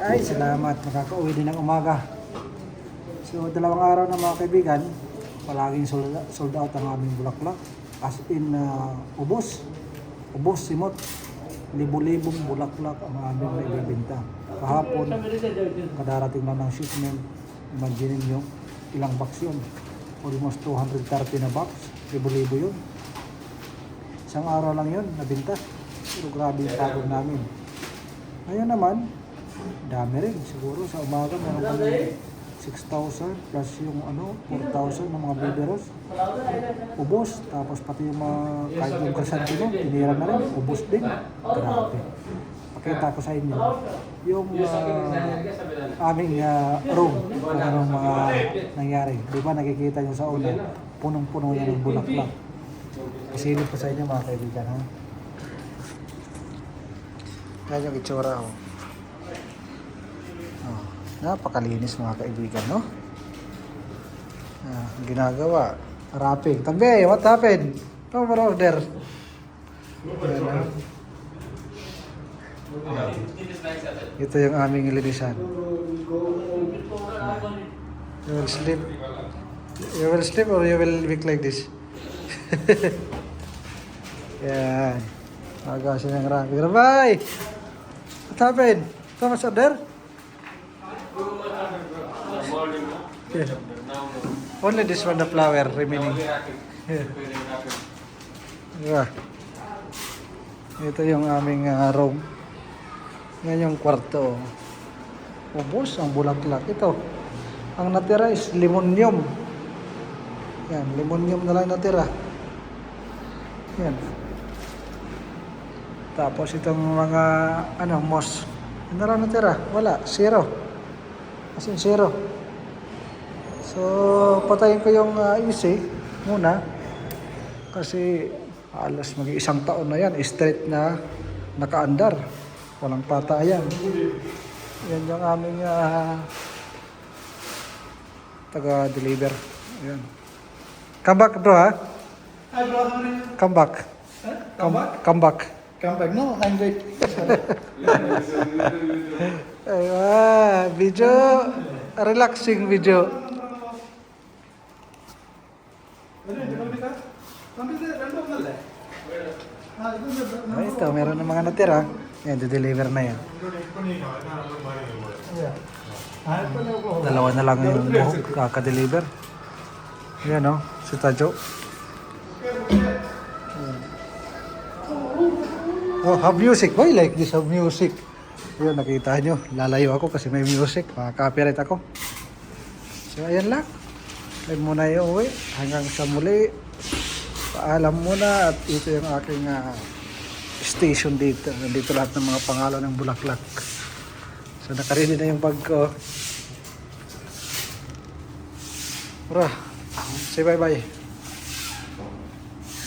Ay, salamat. Makakauwi din ng umaga. So, dalawang araw na mga kaibigan, palaging sold, sold out ang aming bulaklak. As in, uh, ubos. Ubos, simot. Libo-libong bulaklak ang aming naibibenta. Kahapon, kadarating lang ng shipment. Imagine nyo, ilang box yun. Almost 230 na box. Libo-libo yun. Isang araw lang yun, nabinta. Pero grabe yung pagod namin. Ngayon naman, dami rin. Siguro sa umaga meron kami 6,000 plus yung ano, 4,000 ng mga biberos. Ubos. Tapos pati yung mga, kahit yung krisantino, tinira na rin. Ubos din. Grabe. Pakita ko sa inyo. Yung ah, aming ah, room, kung anong mga nangyari. Di ba nakikita nyo sa una, punong-puno yan ng bulaklak. Isilip ko sa inyo mga kaibigan ha. Yan yung itsura oh. oh. Napakalinis mga kaibigan no? Ah, ginagawa. Wrapping. Tambe, what happened? No more order. Ito yung aming ilinisan. You will sleep. You will sleep or you will wake like this? Yan. Aga siya ng rami. Rabay! What happened? Much order? Yeah. Only this one, the flower remaining. Yeah. Ito yung aming ah, room. Yan yung kwarto. Ubus ang bulaklak. Ito. Ang natira is limonium. Yan, limonium na lang natira. Yan. Tapos itong mga ano, moss. Ano lang natira? Wala. Zero. As in zero. So, patayin ko yung uh, AC muna. Kasi alas mag isang taon na yan. Straight na nakaandar. Walang patayan. Yan yung aming ah, taga-deliver. Yan. Come back bro ha? Hi bro, how are you? Come back. Huh? Come back? Come back. Come back. No, I'm good. Aywa, video, relaxing video. Ah, ito, meron ng mga natira. Yan, deliver na yan. Dalawa na lang yung buhok, kaka-deliver. Yan o, si Tajo. Oh, have music. Boy, like this, have music. Yun, nakita nyo. Lalayo ako kasi may music. Maka-copyright ako. So, ayan lang. Huwag muna iuwi. Hanggang sa muli. Paalam muna at ito yung aking ah, station dito. Nandito lahat ng mga pangalan ng bulaklak. So, nakaredy na yung bag ko. Bro, say bye-bye.